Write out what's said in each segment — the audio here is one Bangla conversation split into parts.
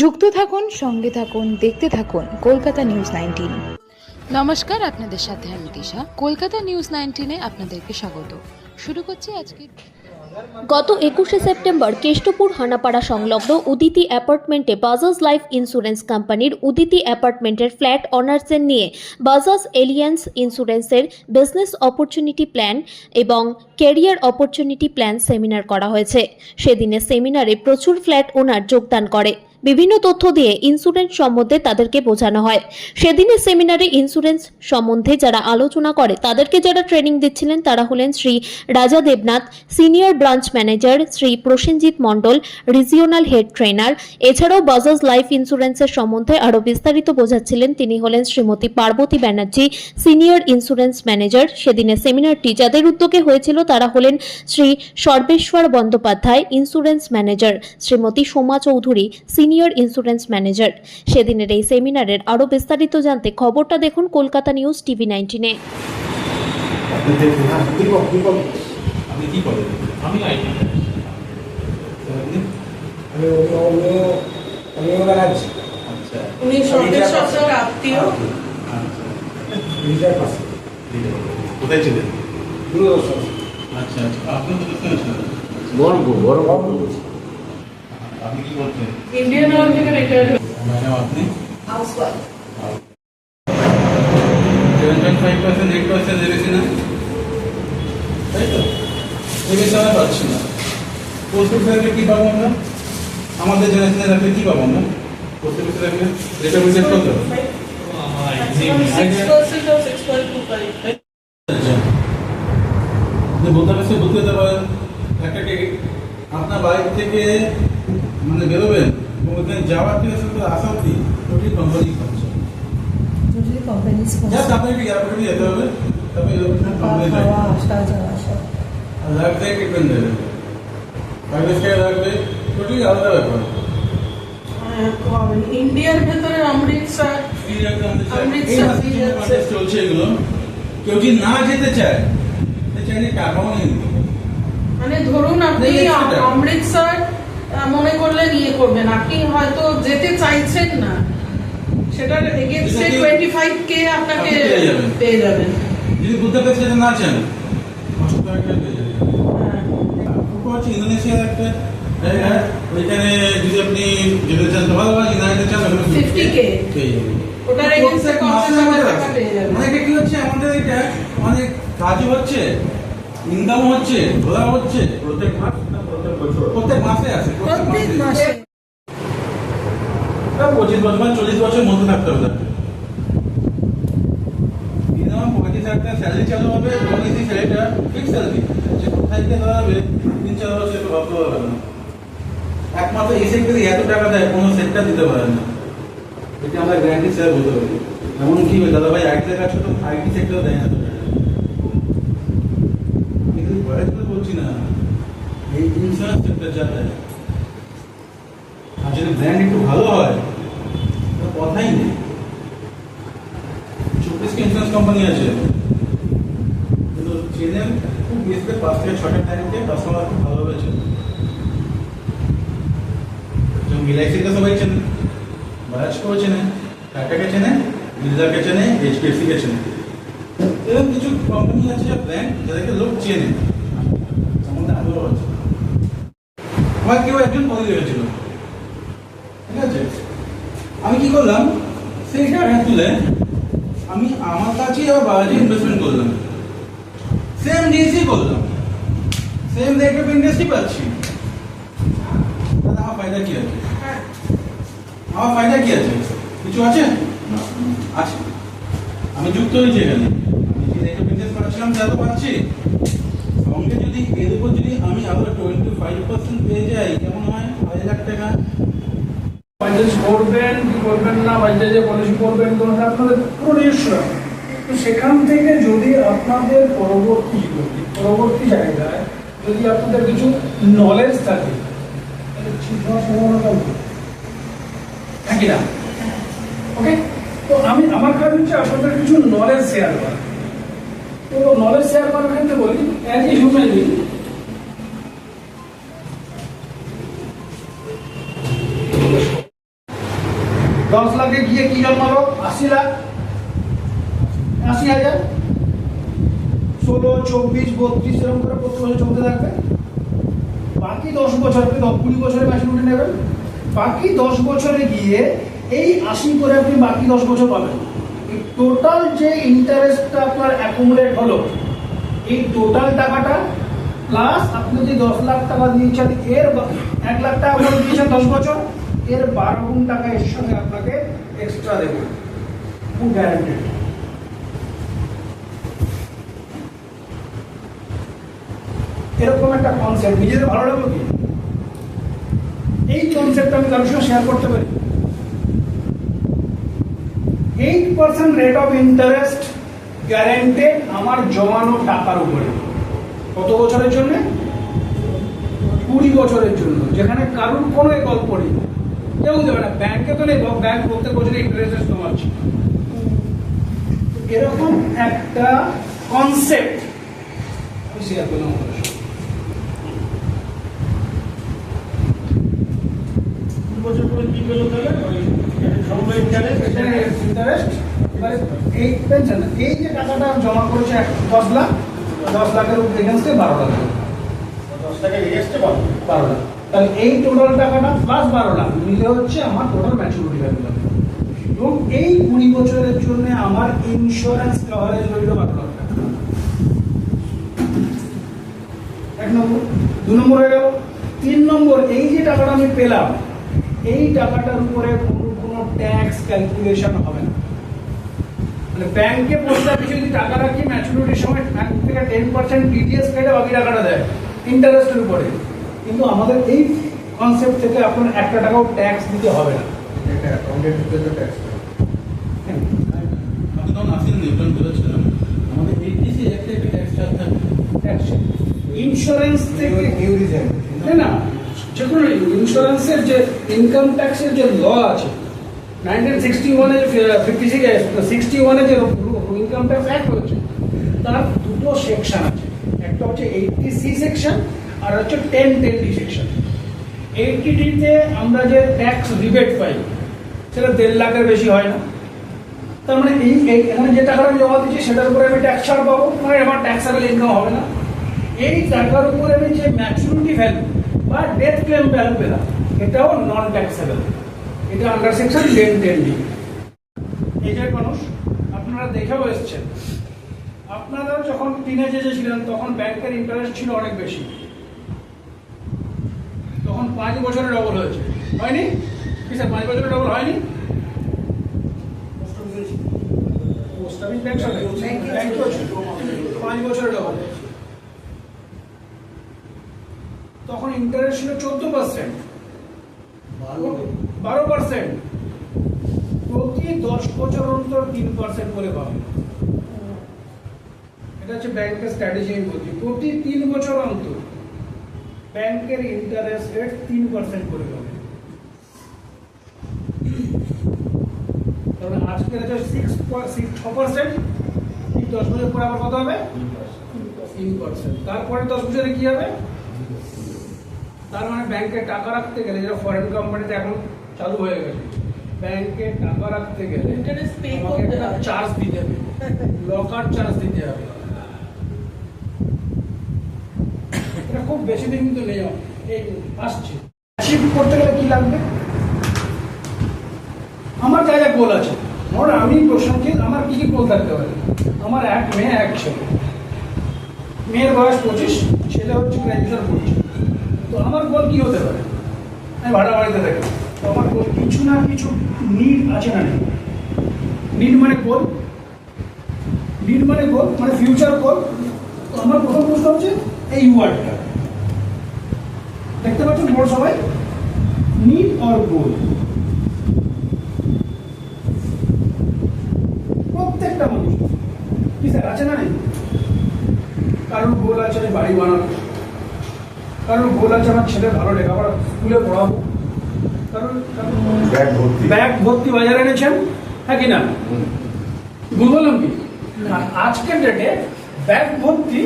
যুক্ত থাকুন সঙ্গে থাকুন দেখতে থাকুন কলকাতা নিউজ নাইনটিন। নমস্কার আপনাদের সাথে আমি দিশা। কলকাতা নিউজ নাইনটিনে আপনাদেরকে স্বাগত। শুরু করছি আজকে গত একুশে সেপ্টেম্বর কেষ্টপুর হানাপাড়া সংলগ্ন উদিতি অ্যাপার্টমেন্টে বাজাজ লাইফ ইন্স্যুরেন্স কোম্পানির উদিতি অ্যাপার্টমেন্টের ফ্ল্যাট অনার্সের নিয়ে বাজাজ এলিয়েন্স ইন্স্যুরেন্সের বিজনেস অপরচুনিটি প্ল্যান এবং ক্যারিয়ার অপরচুনিটি প্ল্যান সেমিনার করা হয়েছে। সেদিনে সেমিনারে প্রচুর ফ্ল্যাট ওনার যোগদান করে। বিভিন্ন তথ্য দিয়ে ইন্স্যুরেন্স সম্বন্ধে তাদেরকে বোঝানো হয়। সেদিনের সেমিনারে ইন্স্যুরেন্স সম্বন্ধে যারা আলোচনা করে, তাদেরকে যারা ট্রেনিং দিচ্ছিলেন, তারা হলেন Shri Raja Debnath senior branch manager Shri Prosenjit Mondal regional head trainer এছাড়াও বাজাজ লাইফ ইন্স্যুরেন্সের সম্বন্ধে আরও বিস্তারিত বোঝাচ্ছিলেন তিনি হলেন Shrimati Parvati Banerjee senior insurance manager সেদিনের সেমিনারটি যাদের উদ্যোগে হয়েছিল তারা হলেন Shri Sarbeswar Bandyopadhyay insurance manager Shrimati Soma Chowdhury senior insurance manager. সেদিনের এই সেমিনারের আরও বিস্তারিত জানতে খবরটা দেখুন কলকাতা নিউজ টিভি নাইনটিনে। আচ্ছা। উনি আত্মীয়। আচ্ছা। কোথায় ছিলেন? দূরদর্শন। আচ্ছা আচ্ছা। আপনি তো বহরমপুর বহরমপুর আপনি কি করছেন? ইন্ডিয়ান অয়েল থেকে রিটায়ার্ড ম্যাডাম আপনি? Housewife seven point five percent eight percent রেখেছি না? তাই তো? রেখেছি আমরা পাচ্ছি না। পোস্ট অফিসে রাখলে কী পাবো আমরা? আমাদের জেনারেশনে রাখলে কী পাবো আমরা? পোস্ট অফিসে রাখলে রেট কত সিক্স পার্সেন্ট ও সিক্স পয়েন্ট টু ফাইভ আচ্ছা যে বলতে পারছে বলতে যেতে পারেন একটা টিকিট আপনার বাড়ি থেকে মানে বেরোবেন এবং ওখানে যাওয়ার থেকে শুরু করে আসা অব্দি ওটি কোম্পানি খরচা জাস্ট আপনাকে এয়ারপোর্টে যেতে হবে তবে এরকম কোম্পানি যাবে আর লাগবে ট্রিটমেন্ট দেবে প্রাইভেট কেয়ার লাগবে টোটালি আলাদা ব্যাপার ইন্ডিয়ার ভেতরে অমৃতসর এই একটা আমাদের চাই। অমৃতসর এই মাসে কিছু contest চলছে এগুলো কেউ যদি না যেতে চায় সে চাইলে টাকাও নিয়ে নিতে পারে। মানে ধরুন আপনি নেই, সেটা। অমৃতসর আহ, মনে করলেন ইয়ে করবেন। আপনি হয়তো যেতে চাইছেন না। সেটার এগেনস্টে টোয়েন্টি ফাইভ কে আপনাকে পেয়ে যাবেন। যদি সেটা না চান একটা পেয়ে যাবে। ওটা হচ্ছে ইন্দোনেশিয়ার একটা ওইখানে যদি আপনি যেতে চান তো ভালো ভালো না চান ওখানে 50K পেয়ে ওটার এগেনস্টে প্রত্যেক পঞ্চাশ মাসে হাজার আমাদের টাকা আছে। পেয়ে যাবেন? মানে কি হচ্ছে আমাদের এটা অনেক কাজও হচ্ছে ইনকাম হচ্ছে ঘোরা হচ্ছে প্রত্যেক মাস। প্রত্যেক মাসে আছে প্রত্যেক মাসে। পঁচিশ বছর মানে চল্লিশ বছর মধ্যে থাকতে হবে পঁয়ত্রিশ হাজার টাকা স্যালারি চালু হবে এবং এই স্যালারিটা ফিক্স স্যালারি সে কোথায় গিয়ে দাঁড়াবে তিন চার বছর একটু ভাবতে পারবে না। একমাত্র এই সেক্টরে এত টাকা দেয় কোনো সেক্টর দিতে পারে না। এটা আমরা গ্যারান্টি স্যার বলতে পারি। এমন কি দাদা ভাই আইটি কাজ তো আইটি সেক্টর দেয় না কিন্তু বলছি না। এই ইন্স্যুরেন্স সেক্টর যা দেয় আর যদি ব্র্যান্ড একটু ভালো হয় কথাই নেই। চব্বিশটা ইন্স্যুরেন্স কোম্পানি আছে। কিন্তু চেনেন খুব বেশি পাঁচ থেকে ছটা তারিখে কাস্টমার খুব ভালোভাবে চেনে যেমন এলআইসিকে সবাই চেনে বাজাজকেও চেনে টাটাকে চেনে বিরজাকে চেনে এইচডিএফসিকে চেনে। এরকম কিছু কোম্পানি আছে যা ব্র্যান্ড যাদেরকে লোক চেনে আমাদের আগ্রহ আছে আমার কেউ একজন বলে দিয়েছিল। ঠিক আছে? আমি কি করলাম? সেই টাকা তুলে আমি আমার কাছেই আবার বাজারে ইনভেস্টমেন্ট করলাম। সেম জিনিসই করলাম। সেম রেট অফ ইন্টারেস্টই পাচ্ছি। তাহলে আমার ফায়দা কি আছে? আমার ফায়দা কি আছে? কিছু আছে? আছে। আমি যুক্ত হয়েছি এখানে। আমি যে রেট অফ ইন্টারেস্ট পাচ্ছিলাম তা তো পাচ্ছি সঙ্গে যদি এর উপর হয়? সেখান থেকে যদি আপনাদের পরবর্তী পরবর্তী জায়গায় যদি আপনাদের কিছু নলেজ থাকে থাকি না? ওকে তো আমি, আমার কাজ হচ্ছে আপনাদের কিছু নলেজ শেয়ার করা। তো নলেজ শেয়ার করার ক্ষেত্রে বলি অ্যাজ এ হিউম্যান বিং ব্যাংকে গিয়ে কি জন্মালো আশি লাখ আশি হাজার ষোলো, চব্বিশ, বত্রিশ, এরকম করে প্রতি বছর চলতে থাকবে। বাকি দশ বছর আপনি দশ কুড়ি বছরে ম্যাচুরিটি নেবেন। বাকি দশ বছরে গিয়ে এই আশি করে আপনি বাকি দশ বছর পাবেন। টোটাল যে ইন্টারেস্টটা আপনার অ্যাকুমুলেট হলো, এই টোটাল টাকাটা প্লাস আপনি যে দশ লাখ টাকা দিয়েছেন, এর এক লাখ টাকা করে দিয়েছেন দশ বছর, এর বারো গুণ টাকা এর সঙ্গে আপনাকে এক্সট্রা দেবে। গ্যারান্টেড এরকম একটা কনসেপ্ট নিজেদের ভালো লাগল কি? এই কনসেপ্ট আমি কারোর সঙ্গে শেয়ার করতে পারি। Eight percent rate of interest guaranteed আমার জমানো টাকার উপরে। কত বছরের জন্য? কুড়ি বছরের জন্য, যেখানে কারোর কোনো গল্প নেই কেউ দেবে না ব্যাংকে তো নেই ব্যাংক প্রত্যেক বছরে ইন্টারেস্ট জমাচ্ছে এরকম একটা কনসেপ্ট শেয়ার করলাম আপনাদের সঙ্গে। বছর পরে কি পেল তাহলে? ইন্টারেস্ট ইন্টারেস্ট এবারে এই পেনশন এই যে টাকাটা জমা করেছে দশ লাখ দশ লাখের উপর এগেনস্টে বারো লাখ। দশ এগেস্টে বারো লাখ। তাহলে এই টোটাল টাকাটা প্লাস বারো লাখ মিলে হচ্ছে আমার টোটাল ম্যাচুরিটি ভ্যালু এবং এই কুড়ি বছরের জন্য আমার ইন্স্যুরেন্স কভারেজ রইল বারো লাখ টাকা। এক নম্বর। দু নম্বর হয়ে গেল। তিন নম্বর এই যে টাকাটা আমি পেলাম এই টাকাটার উপরে কোনো কোনো ট্যাক্স ক্যালকুলেশন হবে না। মানে ব্যাংকে পোস্ট অফিসে যদি টাকা রাখি ম্যাচুরিটির সময় ব্যাংক থেকে টেন পার্সেন্ট টিডিএস কেটে বাকি টাকাটা দেয় ইন্টারেস্টের উপরে। কিন্তু আমাদের এই কনসেপ্ট থেকে আপনার একটা টাকাও ট্যাক্স দিতে হবে না। এটা অ্যাকাউন্টের ভিতরে তো ট্যাক্স ইন্স্যুরেন্স থেকে। রিজেন না না। যে কোনো ইন্স্যুরেন্সের যে ইনকাম ট্যাক্সের যে ল আছে নাইনটিন সিক্সটি ওয়ানে ফিফটি সিক্সটি ওয়ানে ইনকাম ট্যাক্স অ্যাক্ট হয়েছে তার দুটো সেকশন আছে। একটা হচ্ছে এইটটি সি সেকশন আর হচ্ছে টেন টেন সেকশন এইটটি ডিতে আমরা যে ট্যাক্স রিবেট পাই, সেটা দেড় লাখের বেশি হয় না। তার মানে এই এখানে যে টাকাটা জমা দিচ্ছি, সেটার উপরে আমি ট্যাক্স ছাড় পাবো মানে আমার ট্যাক্সেবল ইনকাম হবে না। এই টাকার উপরে আমি যে ম্যাচুরিটি ভ্যালু বা ডেথ ক্লেম ভ্যালু পেলাম এটাও নন ট্যাক্সেবল এটা under section ten ten D যে মানুষ, আপনারা দেখেও এসছেন। আপনারা যখন টিনেজে ছিলেন, তখন ব্যাংকের ইন্টারেস্ট ছিল অনেক বেশি। তখন পাঁচ বছরে ডবল হয়েছে। হয়নি? কি স্যার পাঁচ বছরে ডবল হয়নি? পাঁচ বছরে ডবল তখন ইন্টারেস্ট ছিল চোদ্দ পার্সেন্ট বারো পার্সেন্ট প্রতি দশ বছর অন্তর তিন পার্সেন্ট করে পাবে এটা হচ্ছে ব্যাংকের স্ট্র্যাটেজি আমি বলছি। প্রতি তিন বছর অন্তর ব্যাংকের ইন্টারেস্ট রেট তিন পার্সেন্ট করে পাবে তাহলে আজকের আছে সিক্স সিক্স ছ পার্সেন্ট ঠিক দশ বছর পরে আবার কত হবে? তিন পার্সেন্ট তারপরে দশ বছরে কি হবে? তার মানে ব্যাংকে টাকা রাখতে গেলে যেটা ফরেন কোম্পানিতে এখন চালু হয়ে গেছে ব্যাংকে টাকা রাখতে গেলে একটা চার্জ দিতে হবে লকার চার্জ দিতে হবে। এটা খুব বেশি দিন কিন্তু নেই এই আসছে। শিফট করতে গেলে কি লাগবে? আমার যা যা গোল আছে। ধর আমি প্রসঙ্গিত আমার কি কি গোল থাকতে পারে? আমার এক মেয়ে এক ছেলে। মেয়ের বয়স পঁচিশ ছেলে হচ্ছে গ্র্যাজুয়েশন করছে তো আমার গোল কি হতে পারে? আমি ভাড়া বাড়িতে থাকি। তো আমার গোল কিছু না কিছু নিড আছে না নেই। নিড মানে গোল নিড মানে গোল মানে ফিউচার গোল তো আমার প্রথম প্রশ্ন হচ্ছে এই ওয়ার্ডটা দেখতে পাচ্ছেন বড় সবাই? নিড অর গোল প্রত্যেকটা মানুষ। কি স্যার আছে না নেই? কারোর গোল আছে বাড়ি বানাবো কারোর গোল আছে আমার ছেলে ভালো লেখাপড়া স্কুলে পড়াবো। কারণ ব্যাগ ভর্তি। ব্যাগ ভর্তি বাজারে এনেছেন হ্যাঁ কি না? ভুল বললাম কি? আজকের ডেটে ব্যাগ ভর্তি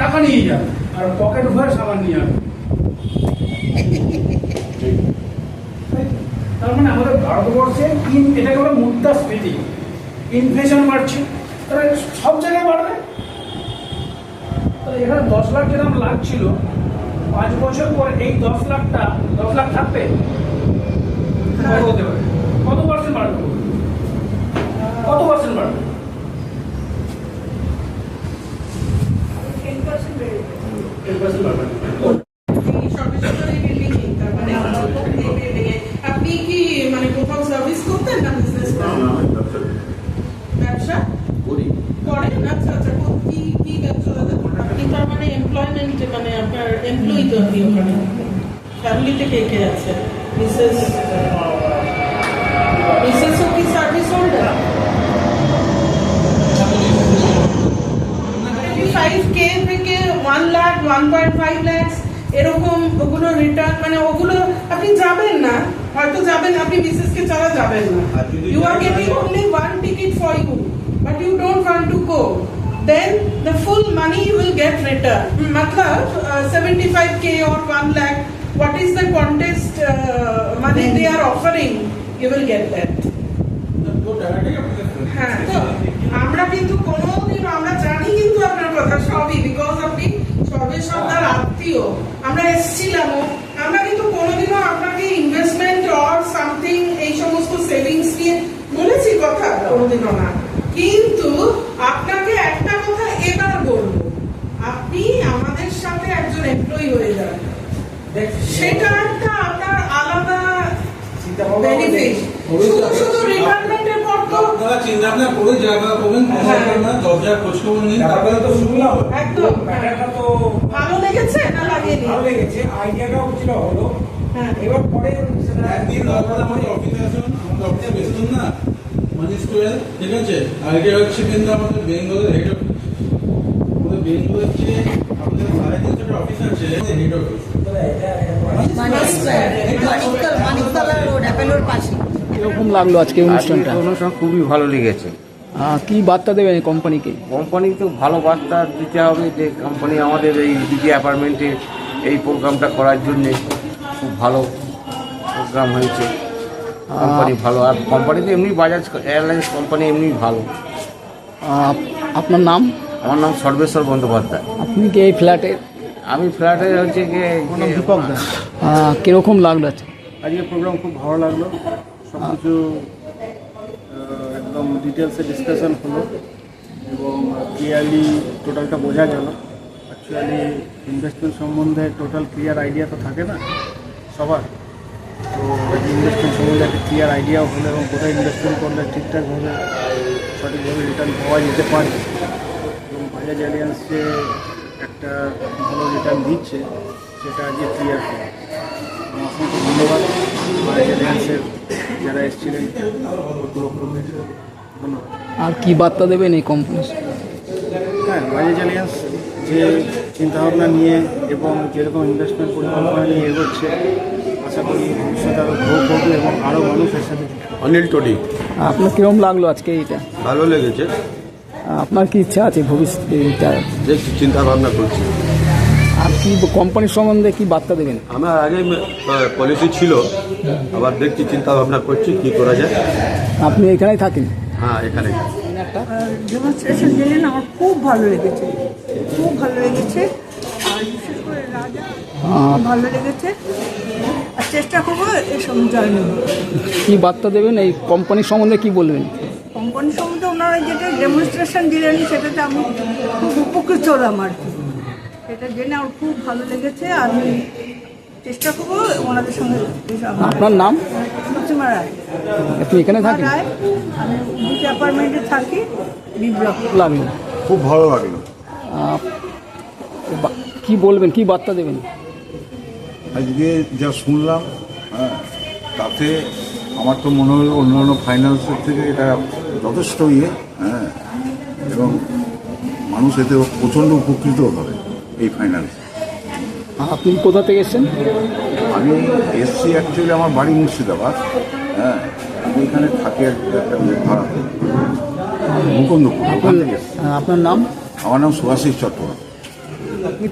টাকা নিয়ে যান আর পকেট ভরে সামান নিয়ে তাই তার মানে আমাদের ভারতবর্ষে ইন এটাকে বলে মুদ্রাস্ফীতি। ইনফ্লেশন বাড়ছে তাহলে সব জায়গায় বাড়বে? এখানে দশ লাখ যেরকম লাগছিল পাঁচ বছর পরে এই দশ লাখটা দশ লাখ থাকবে? কত হতে পারে? কত পার্সেন্ট বাড়বে? কত পার্সেন্ট বাড়বে? টেন পার্সেন্ট বাড়বে এই সরকারি building এ, তার মানে এই building এ। আপনি কি মানে কোথাও সার্ভিস করতেন না বিজনেস ব্যবসা করেন আচ্ছা আচ্ছা কো- কি কি ব্যবসা দাদা আপনি তার মানে এমপ্লয়মেন্ট মানে আপনার এমপ্লয়ি তো আপনি ওখানে ফ্যামিলিতে কে কে আছে মিসেস মিসেসও কি সার্ভিস হোল্ডার ফাইভ কে থেকে one lakh one point five lakhs এরকম ওগুলো রিটার্ন মানে ওগুলো আপনি যাবেন না হয়তো যাবেন আপনি বিশেষ কে ছাড়া যাবেন না। You are getting only one ticket for you but you don't want to go then the full money you will get return Matlab seventy or one lakh what is the contest মানে they are offering you will get that আমরা কিন্তু কোনোদিন আমরা জানি কিন্তু আপনার কথা সবই বিকজ আপনি সবের সব তার আত্মীয়। আমরা এসছিলামও আমরা কিন্তু কোনোদিনও আপনাকে ইনভেস্টমেন্ট অর সামথিং এই সমস্ত সেভিংস নিয়ে বলেছি কথা কোনোদিনও না। কিন্তু আপনাকে একটা কথা এবার বলব আপনি আমাদের সাথে একজন এমপ্লয়ি হয়ে যান। সেটা একটা আপনার আলাদা বেনিফিট শুধু শুধু রিটায়ারমেন্টের পর তো আপনারা চিন্তা ভাবনা করে জায়গা করবেন কোনো হ্যাঁ। না হাজার খোঁজ খবর নিন তারপরে তো শুনলাম। একদম। তো ভালো লেগেছে না লাগেনি ভালো লেগেছে আইডিয়াটাও ছিল হলো হ্যাঁ। এবার পরে একদিন দরকার আমাদের অফিসে আসুন আমাদের অফিসে বেশি দূর না। মানি স্কোয়ার ঠিক আছে? আর হচ্ছে কিন্তু আমাদের বেঙ্গলের হেড অফিস আমাদের বেঙ্গলের যে আমাদের সাড়ে তিনশোটা অফিস আছে হেড অফিস মানিকতলা রোড অ্যাপেলোর পাশে। কীরকম লাগল আজকে অনুষ্ঠানটা? অনুষ্ঠান খুবই ভালো লেগেছে। কি বার্তা দেবেন এই কোম্পানিকে কোম্পানি তো ভালো বার্তা দিতে হবে যে কোম্পানি আমাদের এই ডিজি অ্যাপার্টমেন্টে এই প্রোগ্রামটা করার জন্য খুব ভালো প্রোগ্রাম হয়েছে। কোম্পানি ভালো। আর কোম্পানি তো এমনি বাজাজ এয়ারলাইন্স কোম্পানি এমনি ভালো। আপনার নাম? আমার নাম সর্বেশ্বর বন্দ্যোপাধ্যায়। আপনি কি এই ফ্ল্যাটে আমি ফ্ল্যাটে হচ্ছে গিয়ে দীপক দাস। কীরকম লাগল আজকে? আজকে প্রোগ্রাম খুব ভালো লাগল। সব কিছু একদম ডিটেলসে ডিসকাশন হলো। এবং ক্লিয়ারলি টোটালটা বোঝা গেল। অ্যাকচুয়ালি ইনভেস্টমেন্ট সম্বন্ধে টোটাল ক্লিয়ার আইডিয়া তো থাকে না সবার। তো ইনভেস্টমেন্ট সম্বন্ধে একটা ক্লিয়ার আইডিয়াও হলো এবং কোথায় ইনভেস্টমেন্ট করলে ঠিকঠাকভাবে সঠিকভাবে রিটার্ন পাওয়া যেতে পারে। এবং বাজাজ অ্যালিয়ান্স যে একটা ভালো রিটার্ন দিচ্ছে সেটা আজকে ক্লিয়ার হলো। অসংখ্য ধন্যবাদ। বাজাজ অ্যালিয়ান্সের যারা এসেছিলেন ধন্যবাদ। আর কি বার্তা দেবেন এই কোম্পানি হ্যাঁ বাজাজ অ্যালিয়ান্স যে চিন্তাভাবনা নিয়ে এবং যেরকম ইনভেস্টমেন্ট পরিকল্পনা নিয়ে এগোচ্ছে আশা করি ভবিষ্যতে আরও গ্রো করবে এবং আরও মানুষ এর সাথে অনিল টডি। আপনার কীরকম লাগল আজকে এইটা? ভালো লেগেছে। আপনার কি ইচ্ছা আছে ভবিষ্যতে দেখছি চিন্তা ভাবনা করছি। আর কি কোম্পানির সম্বন্ধে কি বার্তা দেবেন? আমার আগে পলিসি ছিল আবার দেখছি চিন্তা ভাবনা করছি কি করা যায়। আপনি এখানেই থাকেন? হ্যাঁ এখানে ডেমনস্ট্রেশন জেনে আমার খুব ভালো লেগেছে। খুব ভালো লেগেছে। আর বিশেষ করে রাজা ভালো লেগেছে। আর চেষ্টা করব এসব জয়েন কি বার্তা দেবেন? এই কোম্পানির সম্বন্ধে কি বলবেন? কোম্পানি সম্বন্ধে ওনারা যেটা ডেমনস্ট্রেশন দিলেন সেটাতে আমি খুব উপকৃত হলাম আর কি। সেটা জেনে আমার খুব ভালো লেগেছে। আমি চেষ্টা করব ওনাদের সঙ্গে আপনার নাম? রায়। আপনি এখানে থাকেন? আমি দুটি অ্যাপার্টমেন্টে থাকি বি ব্লক খুব ভালো লাগল। কি বলবেন কি বার্তা দেবেন? আজকে যা শুনলাম হ্যাঁ তাতে আমার তো মনে হলো অন্যান্য ফাইন্যান্সের থেকে এটা যথেষ্ট ইয়ে হ্যাঁ এবং মানুষ এতে প্রচণ্ড উপকৃত হবে এই ফাইন্যান্স আপনি কোথা থেকে এসেছেন? আমি এসছি অ্যাকচুয়ালি আমার বাড়ি মুর্শিদাবাদ। হ্যাঁ আমি এখানে থাকি ভাড়া মুকুন্দপুর ওখান থেকে এসছি। আপনার নাম? আমার নাম সুভাষিস চট্টোপাধ্যায়। আপনি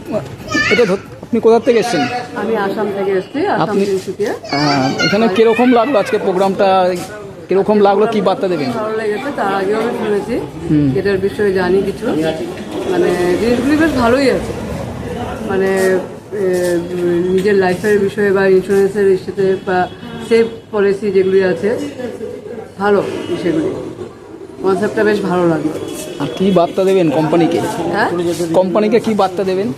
এটা ধর- আপনি কোথা থেকে এসেছেন? আমি আসাম থেকে এসেছি আসাম আপনি- তিনসুকিয়া আহ, এখানে কীরকম লাগল আজকে প্রোগ্রামটা? কীরকম লাগল? কি বার্তা দেবেন? ভালো লেগেছে তার আগেও আমি শুনেছি। এটার বিষয়ে জানি কিছু। মানে জিনিসগুলি বেশ ভালোই আছে। মানে নিজের লাইফের বিষয়ে বা ইন্স্যুরেন্সের সাথে বা সেফ পলিসি যেগুলি আছে ভালো সেগুলি কনসেপ্টটা বেশ ভালো লাগল। আর কি বার্তা দেবেন কোম্পানিকে হ্যাঁ? কোম্পানিকে কি বার্তা দেবেন?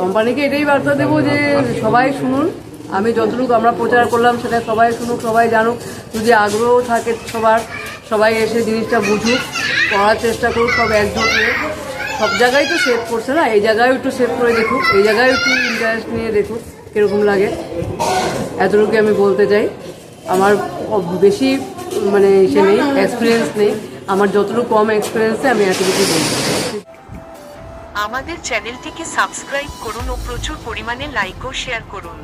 কোম্পানিকে এটাই বার্তা দেবো যে সবাই শুনুন। আমি যতটুকু আমরা প্রচার করলাম সেটা সবাই শুনুক সবাই জানুক। যদি আগ্রহ থাকে সবার সবাই এসে জিনিসটা বুঝুক পড়ার চেষ্টা করুক সব একজোট হয়ে সব জায়গায় তো সেভ করছে না, এই জায়গায় একটু সেভ করে দেখুক, এই জায়গায় একটু ইন্টারেস্ট নিয়ে দেখুক, কীরকম লাগে। এতটুকু আমি বলতে চাই। আমার বেশি মানে ইসে নেই এক্সপিরিয়েন্স নেই। আমার যতটুকু কম এক্সপিরিয়েন্সে আমি এতটুকু বলতে আমাদের চ্যানেলটিকে সাবস্ক্রাইব করুন ও প্রচুর পরিমাণে লাইক ও শেয়ার করুন।